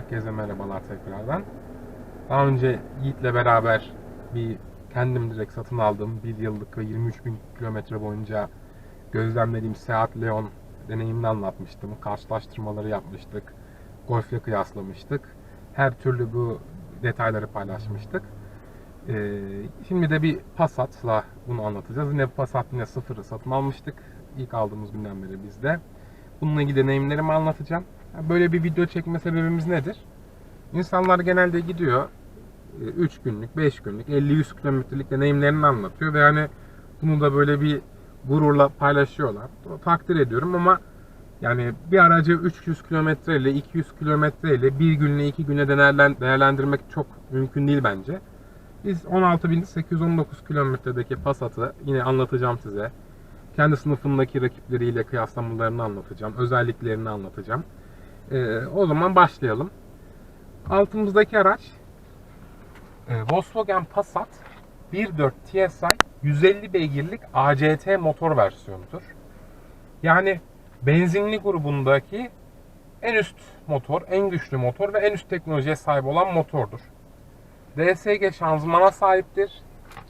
Herkese merhabalar tekrardan. Daha önce Yiğit'le beraber bir kendim direkt satın aldığım bir yıllık ve 23 bin kilometre boyunca gözlemlediğim Seat Leon deneyimini anlatmıştım. Karşılaştırmaları yapmıştık. Golf'le kıyaslamıştık. Her türlü bu detayları paylaşmıştık. Ee, şimdi de bir Passat'la bunu anlatacağız. Yine Passat yine sıfırı satın almıştık. İlk aldığımız günden beri bizde. Bununla ilgili deneyimlerimi anlatacağım. Böyle bir video çekme sebebimiz nedir? İnsanlar genelde gidiyor 3 günlük, 5 günlük, 50-100 kilometrelik deneyimlerini anlatıyor ve yani bunu da böyle bir gururla paylaşıyorlar. Takdir ediyorum ama yani bir aracı 300 kilometre ile 200 kilometre ile bir günle iki güne değerlen- değerlendirmek çok mümkün değil bence. Biz 16.819 kilometredeki Passat'ı yine anlatacağım size. Kendi sınıfındaki rakipleriyle kıyaslamalarını anlatacağım. Özelliklerini anlatacağım. Ee, o zaman başlayalım. Altımızdaki araç e, Volkswagen Passat 1.4 TSI 150 beygirlik ACT motor versiyonudur. Yani benzinli grubundaki en üst motor, en güçlü motor ve en üst teknolojiye sahip olan motordur. DSG şanzımana sahiptir.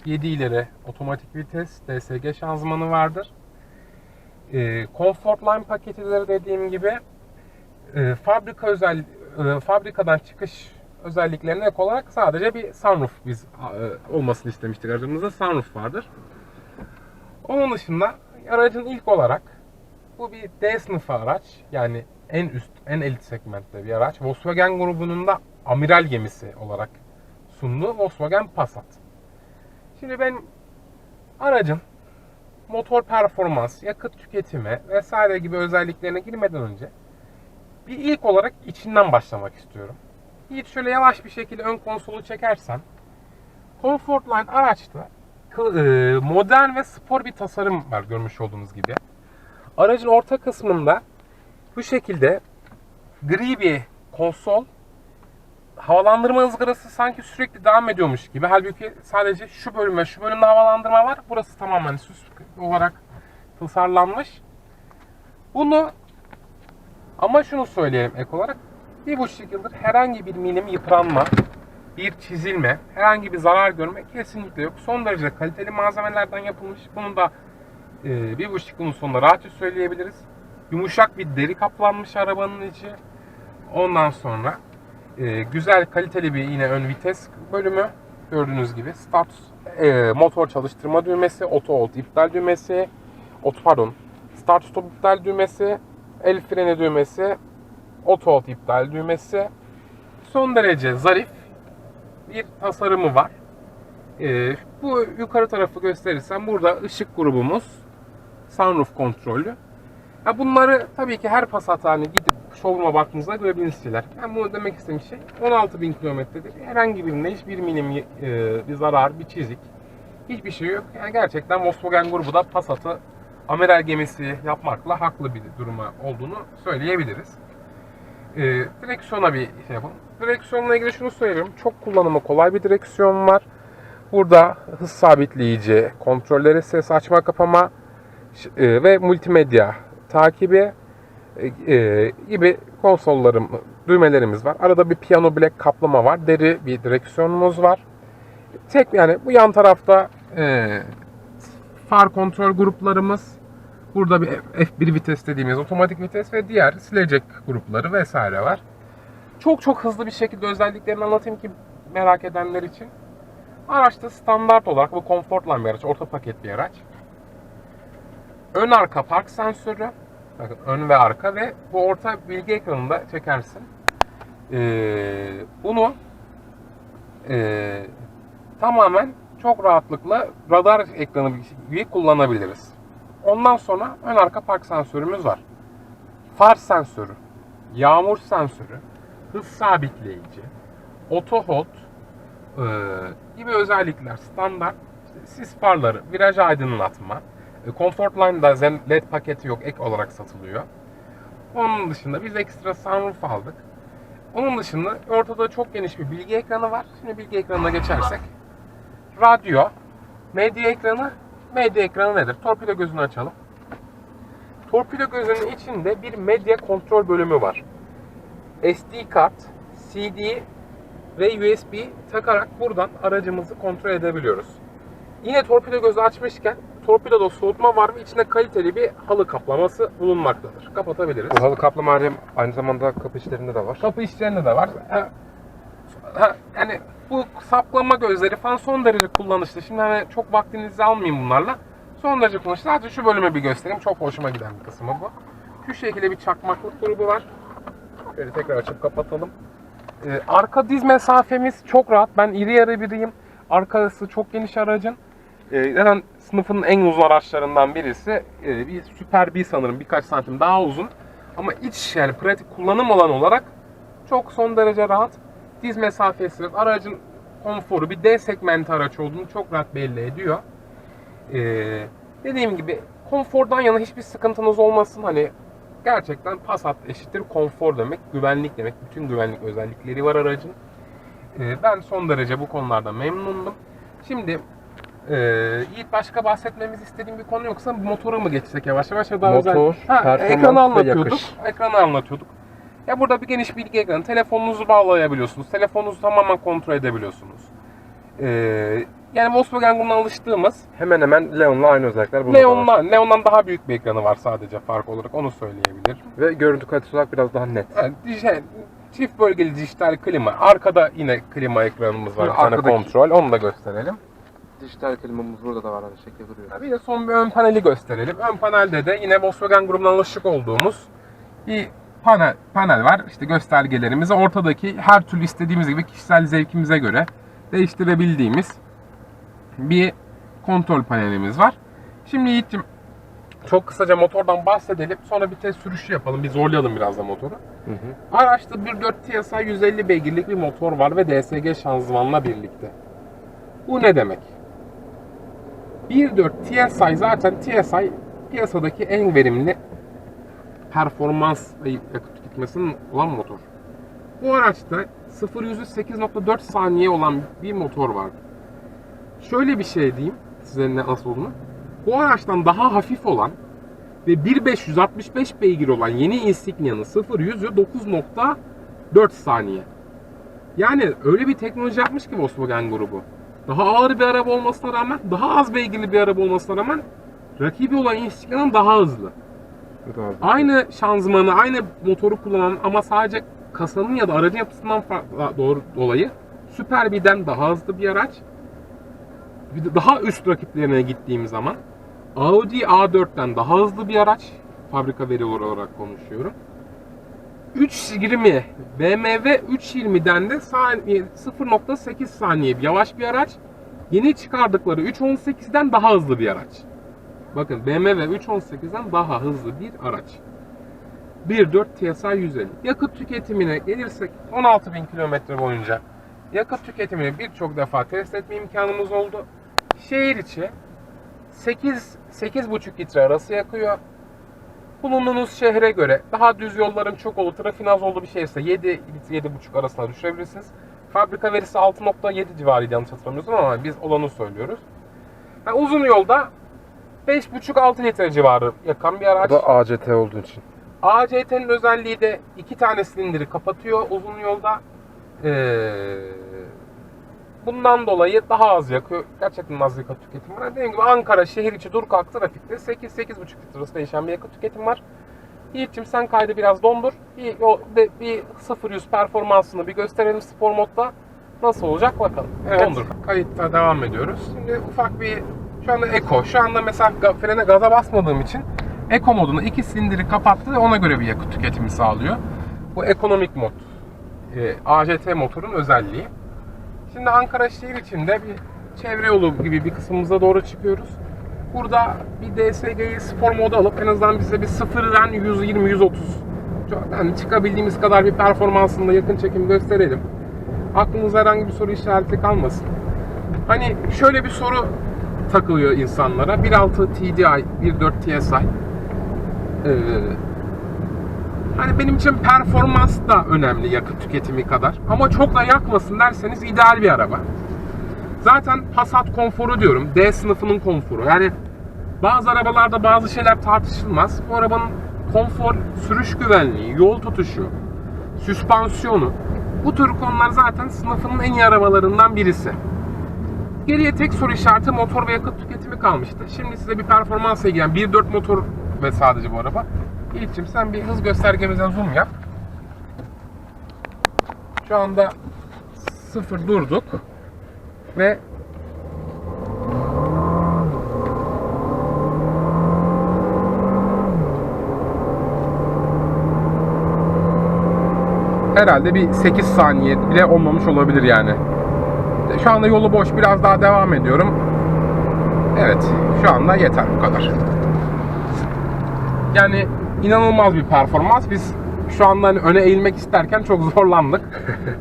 7 ileri otomatik vites DSG şanzımanı vardır. E, Comfortline paketleri dediğim gibi e, fabrika özel e, fabrikadan çıkış özelliklerine ek olarak sadece bir sunroof biz e, olmasını istemiştik aracımızda sunroof vardır. Onun dışında aracın ilk olarak bu bir D sınıfı araç yani en üst en elit segmentte bir araç. Volkswagen grubunun da amiral gemisi olarak sunduğu Volkswagen Passat. Şimdi ben aracın motor performans, yakıt tüketimi vesaire gibi özelliklerine girmeden önce bir ilk olarak içinden başlamak istiyorum. Hiç şöyle yavaş bir şekilde ön konsolu çekersen Comfortline araçta e, modern ve spor bir tasarım var görmüş olduğunuz gibi. Aracın orta kısmında bu şekilde gri bir konsol havalandırma ızgarası sanki sürekli devam ediyormuş gibi. Halbuki sadece şu bölüm ve şu bölümde havalandırma var. Burası tamamen süs olarak tasarlanmış. Bunu ama şunu söyleyelim ek olarak. Bir buçuk yıldır herhangi bir milim yıpranma, bir çizilme, herhangi bir zarar görme kesinlikle yok. Son derece kaliteli malzemelerden yapılmış. Bunun da e, bir buçuk yılın sonunda rahatça söyleyebiliriz. Yumuşak bir deri kaplanmış arabanın içi. Ondan sonra e, güzel kaliteli bir yine ön vites bölümü. Gördüğünüz gibi start e, motor çalıştırma düğmesi, auto hold iptal düğmesi, auto pardon, start stop iptal düğmesi, el freni düğmesi, hold iptal düğmesi. Son derece zarif bir tasarımı var. E, bu yukarı tarafı gösterirsem burada ışık grubumuz, sunroof kontrolü. Ya bunları tabii ki her Passat hani gidip showroom'a baktığınızda görebilirsiniz şeyler. Ben bunu demek istediğim şey 16.000 kilometredir. Herhangi birinde hiçbir milim e, bir zarar, bir çizik, hiçbir şey yok. Yani gerçekten Volkswagen grubu da Passat'ı amiral gemisi yapmakla haklı bir duruma olduğunu söyleyebiliriz. E, direksiyona bir şey yapalım. Direksiyonla ilgili şunu söyleyeyim. Çok kullanımı kolay bir direksiyon var. Burada hız sabitleyici, kontrolleri ses açma kapama e, ve multimedya takibi e, e, gibi konsollarım, düğmelerimiz var. Arada bir piyano black kaplama var. Deri bir direksiyonumuz var. Tek yani bu yan tarafta e, far kontrol gruplarımız. Burada bir F1 vites dediğimiz otomatik vites ve diğer silecek grupları vesaire var. Çok çok hızlı bir şekilde özelliklerini anlatayım ki merak edenler için. Araçta standart olarak bu Comfortline bir araç, orta paket bir araç. Ön arka park sensörü, bakın ön ve arka ve bu orta bilgi ekranında çekersin. Ee, bunu ee, tamamen çok rahatlıkla radar ekranı gibi kullanabiliriz. Ondan sonra ön arka park sensörümüz var. Far sensörü, yağmur sensörü, hız sabitleyici, auto hold e, gibi özellikler standart. İşte sis farları, viraj aydınlatma, e, Comfortline'da Zen LED paketi yok, ek olarak satılıyor. Onun dışında biz ekstra sunroof aldık. Onun dışında ortada çok geniş bir bilgi ekranı var. Şimdi bilgi ekranına geçersek. Radyo, medya ekranı. Medya ekranı nedir? Torpido gözünü açalım. Torpido gözünün içinde bir medya kontrol bölümü var. SD kart, CD ve USB takarak buradan aracımızı kontrol edebiliyoruz. Yine torpido gözü açmışken torpidoda soğutma var ve içinde kaliteli bir halı kaplaması bulunmaktadır. Kapatabiliriz. Bu halı kaplama aynı zamanda kapı içlerinde de var. Kapı işlerinde de var. Ha, ha, yani bu saplama gözleri falan son derece kullanışlı. Şimdi hani çok vaktinizi almayayım bunlarla. Son derece kullanışlı. Sadece şu bölümü bir göstereyim. Çok hoşuma giden bir kısmı bu. Şu şekilde bir çakmaklık grubu var. Şöyle tekrar açıp kapatalım. Ee, arka diz mesafemiz çok rahat. Ben iri yarı biriyim. Arkası çok geniş aracın. Ee, zaten sınıfın en uzun araçlarından birisi. Ee, bir Super B sanırım birkaç santim daha uzun. Ama iç yani pratik kullanım alanı olarak çok son derece rahat. Diz mesafesi, aracın konforu bir D segmenti araç olduğunu çok rahat belli ediyor. Ee, dediğim gibi konfordan yana hiçbir sıkıntınız olmasın. Hani gerçekten Passat eşittir konfor demek, güvenlik demek. Bütün güvenlik özellikleri var aracın. Ee, ben son derece bu konularda memnundum. Şimdi e, Yiğit başka bahsetmemizi istediğim bir konu yoksa motora mı geçsek yavaş yavaş ya da Motor, özel... Ha, ekranı anlatıyorduk. yakış. Ekranı anlatıyorduk. Ya burada bir geniş bilgi ekranı. Telefonunuzu bağlayabiliyorsunuz. Telefonunuzu tamamen kontrol edebiliyorsunuz. Ee, yani Volkswagen grubuna alıştığımız Hemen hemen Leon'la aynı özellikler bunda da var. Leon'dan, daha büyük bir ekranı var sadece fark olarak onu söyleyebilirim. Ve görüntü kalitesi olarak biraz daha net. Yani şey, çift bölgeli dijital klima. Arkada yine klima ekranımız var. Bir tane kontrol. Onu da gösterelim. Dijital klimamız burada da var aynı şekilde duruyor. Bir de son bir ön paneli gösterelim. Ön panelde de yine Volkswagen grubuna alışık olduğumuz bir panel, panel var. İşte göstergelerimizi ortadaki her türlü istediğimiz gibi kişisel zevkimize göre değiştirebildiğimiz bir kontrol panelimiz var. Şimdi Yiğit'cim çok kısaca motordan bahsedelim. Sonra bir test sürüşü yapalım. Bir zorlayalım biraz da motoru. Hı hı. Araçta 1.4 TSI 150 beygirlik bir motor var ve DSG şanzımanla birlikte. Bu ne demek? 1.4 TSI zaten TSI piyasadaki en verimli performans yakıt tüketmesinin olan motor. Bu araçta 0 yüzü 8.4 saniye olan bir motor var. Şöyle bir şey diyeyim size ne nasıl olduğunu. Bu araçtan daha hafif olan ve 1565 beygir olan yeni Insignia'nın 0 yüzü 9.4 saniye. Yani öyle bir teknoloji yapmış ki Volkswagen grubu. Daha ağır bir araba olmasına rağmen, daha az beygirli bir araba olmasına rağmen rakibi olan Insignia'nın daha hızlı. Aynı şanzımanı, aynı motoru kullanan ama sadece kasanın ya da aracın yapısından doğru dolayı Super B'den daha hızlı bir araç. Daha üst rakiplerine gittiğim zaman Audi A4'ten daha hızlı bir araç. Fabrika veri olarak konuşuyorum. 3.20 BMW 3.20'den de saniye 0.8 saniye yavaş bir araç. Yeni çıkardıkları 3.18'den daha hızlı bir araç. Bakın BMW 318'den daha hızlı bir araç. 1.4 TSI 150. Yakıt tüketimine gelirsek 16.000 kilometre boyunca yakıt tüketimini birçok defa test etme imkanımız oldu. Şehir içi 8 8,5 litre arası yakıyor. Bulunduğunuz şehre göre daha düz yolların çok olduğu, trafiğin az olduğu bir şehirse 7 litre 7,5 arasına düşürebilirsiniz. Fabrika verisi 6.7 civarıydı yanlış hatırlamıyorsam ama biz olanı söylüyoruz. Yani uzun yolda 5,5-6 litre civarı yakan bir araç. Bu da ACT olduğu için. ACT'nin özelliği de iki tane silindiri kapatıyor uzun yolda. Ee, bundan dolayı daha az yakıyor. Gerçekten az yakıt tüketimi var. Dediğim gibi Ankara şehir içi dur kalk trafikte 8-8,5 litre arası değişen bir yakıt tüketimi var. Yiğit'cim sen kaydı biraz dondur. Bir, o- de- bir 0-100 performansını bir gösterelim spor modda. Nasıl olacak bakalım. Evet. Dondur. Kayıtta devam ediyoruz. Şimdi ufak bir şu anda Eco. Şu anda mesela frene gaza basmadığım için Eco modunu iki silindiri kapattı ve ona göre bir yakıt tüketimi sağlıyor. Bu ekonomik mod. Ee, AJT motorun özelliği. Şimdi Ankara şehir içinde bir çevre yolu gibi bir kısmımıza doğru çıkıyoruz. Burada bir DSG'yi spor modu alıp en azından bize bir sıfırdan 120-130 çok- yani çıkabildiğimiz kadar bir performansında yakın çekim gösterelim. Aklınıza herhangi bir soru işareti kalmasın. Hani şöyle bir soru takılıyor insanlara. 1.6 TDI, 1.4 TSI. Ee, hani benim için performans da önemli yakıt tüketimi kadar. Ama çok da yakmasın derseniz ideal bir araba. Zaten Passat konforu diyorum. D sınıfının konforu. Yani bazı arabalarda bazı şeyler tartışılmaz. Bu arabanın konfor, sürüş güvenliği, yol tutuşu, süspansiyonu Bu tür konular zaten sınıfının en iyi arabalarından birisi. Geriye tek soru işareti motor ve yakıt tüketimi kalmıştı. Şimdi size bir performansla ilgilen 1.4 motor ve sadece bu araba. Yiğit'ciğim sen bir hız göstergemizden zoom yap. Şu anda sıfır durduk ve herhalde bir 8 saniye bile olmamış olabilir yani. Şu anda yolu boş biraz daha devam ediyorum. Evet şu anda yeter bu kadar. Yani inanılmaz bir performans. Biz şu anda hani öne eğilmek isterken çok zorlandık.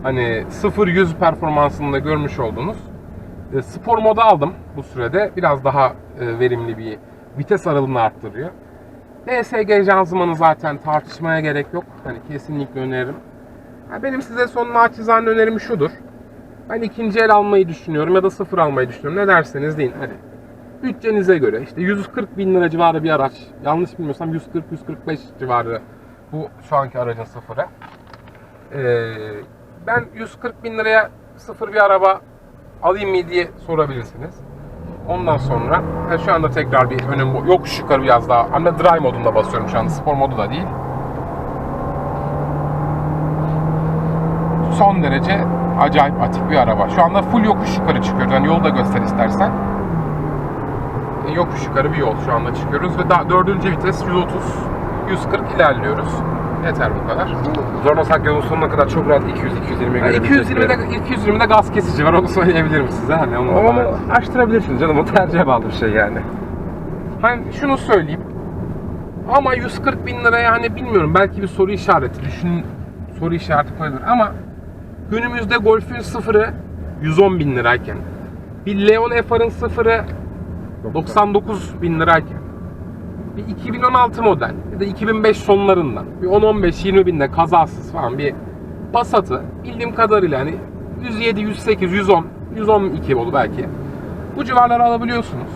hani 0-100 performansını da görmüş oldunuz. E, Spor moda aldım bu sürede. Biraz daha e, verimli bir vites aralığını arttırıyor. DSG şanzımanı zaten tartışmaya gerek yok. Hani kesinlikle öneririm. Benim size son naçizane önerim şudur. Ben ikinci el almayı düşünüyorum ya da sıfır almayı düşünüyorum. Ne derseniz deyin hadi. Bütçenize göre işte 140 bin lira civarı bir araç. Yanlış bilmiyorsam 140-145 civarı bu şu anki aracın sıfırı. Ee, ben 140 bin liraya sıfır bir araba alayım mı diye sorabilirsiniz. Ondan sonra ha, şu anda tekrar bir önüm yokuş yukarı biraz daha ama dry modunda basıyorum şu anda spor modu da değil. son derece acayip atik bir araba. Şu anda full yokuş yukarı çıkıyoruz. Yani yolu da göster istersen. E, yokuş yukarı bir yol şu anda çıkıyoruz ve daha dördüncü vites 130 140 ilerliyoruz. Yeter bu kadar. Zorlasak yolun sonuna kadar çok rahat 200-220'ye Yani göre 220'de 220'de gaz kesici var onu söyleyebilirim size. Hani onu Ama açtırabilirsiniz canım. O tercihe bağlı bir şey yani. Hani şunu söyleyeyim. Ama 140 bin lira yani bilmiyorum belki bir soru işareti düşün soru işareti koyulur ama günümüzde Golf'ün sıfırı 110 bin lirayken bir Leon FR'ın sıfırı 99 bin lirayken bir 2016 model ya da 2005 sonlarından bir 10-15-20 binde kazasız falan bir Passat'ı bildiğim kadarıyla hani 107, 108, 110, 112 oldu belki. Bu civarları alabiliyorsunuz.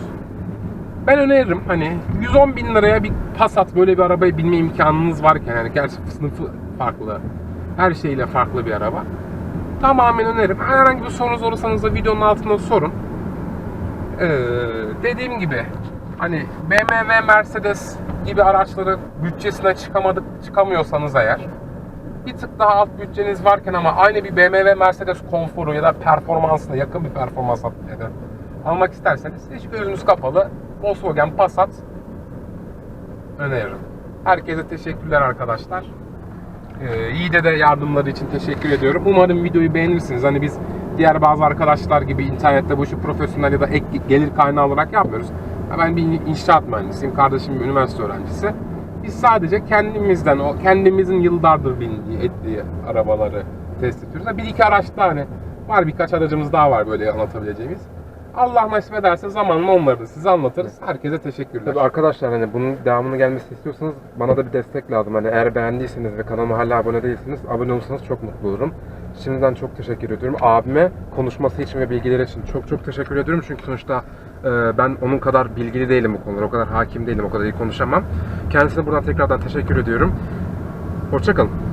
Ben öneririm hani 110 bin liraya bir Passat böyle bir arabayı bilme imkanınız varken yani gerçi sınıfı farklı, her şeyle farklı bir araba. Tamamen öneririm. Herhangi bir sorunuz olursanız da videonun altına sorun. Ee, dediğim gibi hani BMW, Mercedes gibi araçları bütçesine çıkamadık, çıkamıyorsanız eğer bir tık daha alt bütçeniz varken ama aynı bir BMW, Mercedes konforu ya da performansına yakın bir performans ya almak isterseniz hiç gözünüz kapalı Volkswagen Passat öneririm. Herkese teşekkürler arkadaşlar. Ee, Yiğit'e de yardımları için teşekkür ediyorum. Umarım videoyu beğenirsiniz. Hani biz diğer bazı arkadaşlar gibi internette bu işi profesyonel ya da ek gelir kaynağı olarak yapmıyoruz. Ya Ben bir inşaat mühendisiyim. Kardeşim bir üniversite öğrencisi. Biz sadece kendimizden, o kendimizin yıllardır bindiği, ettiği arabaları test ediyoruz. Bir iki araç daha hani var birkaç aracımız daha var böyle anlatabileceğimiz. Allah nasip ederse zamanla onları da size anlatırız. Herkese teşekkürler. Tabii arkadaşlar hani bunun devamını gelmesini istiyorsanız bana da bir destek lazım. Hani eğer beğendiyseniz ve kanalıma hala abone değilseniz abone olursanız çok mutlu olurum. Şimdiden çok teşekkür ediyorum. Abime konuşması için ve bilgileri için çok çok teşekkür ediyorum. Çünkü sonuçta e, ben onun kadar bilgili değilim bu konulara. O kadar hakim değilim. O kadar iyi konuşamam. Kendisine buradan tekrardan teşekkür ediyorum. Hoşçakalın.